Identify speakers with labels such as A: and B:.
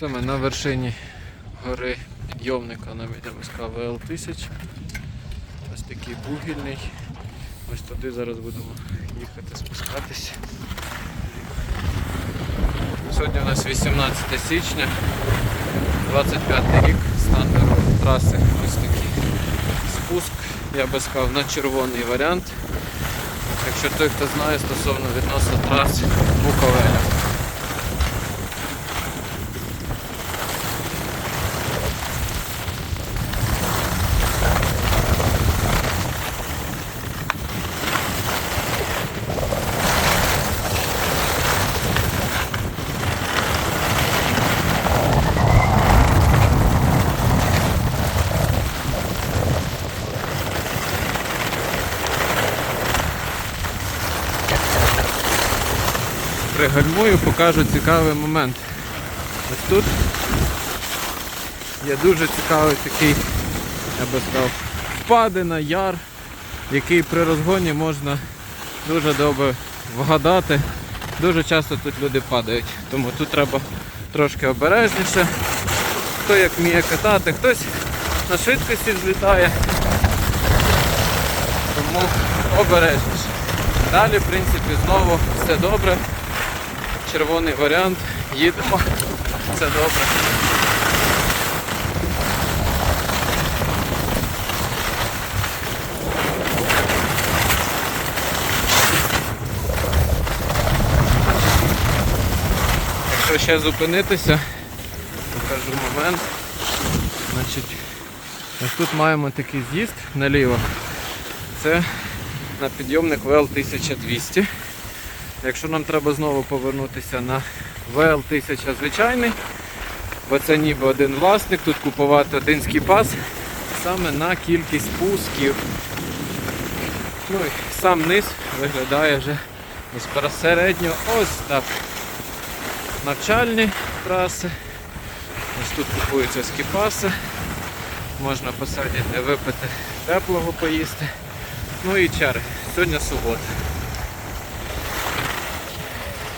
A: Це ми на вершині гори підйомника на МСК ВЛ-1000. Ось такий бугільний. Ось туди зараз будемо їхати спускатися. Сьогодні у нас 18 січня, 25 рік, стан траси ось такий спуск, я би сказав, на червоний варіант. Якщо той, хто знає стосовно відносно трас Буковеля. Пригальмую, покажу цікавий момент. Ось тут є дуже цікавий такий, я би сказав, впадина, яр, який при розгоні можна дуже добре вгадати. Дуже часто тут люди падають, тому тут треба трошки обережніше. Хто як вміє катати, хтось на швидкості злітає. Тому обережніше. Далі, в принципі, знову все добре. Червоний варіант. Їдемо. Все добре. Якщо ще зупинитися, покажу момент. Значить, ось тут маємо такий з'їзд наліво. Це на підйомник ВЛ-1200. Якщо нам треба знову повернутися на ВЛ-1000 звичайний, бо це ніби один власник, тут купувати один скіпас саме на кількість спусків. Ну і сам низ виглядає вже безпосередньо ось так. Навчальні траси. Ось тут купуються скіпаси. Можна посадити, випити теплого поїсти. Ну і черги. Сьогодні субота.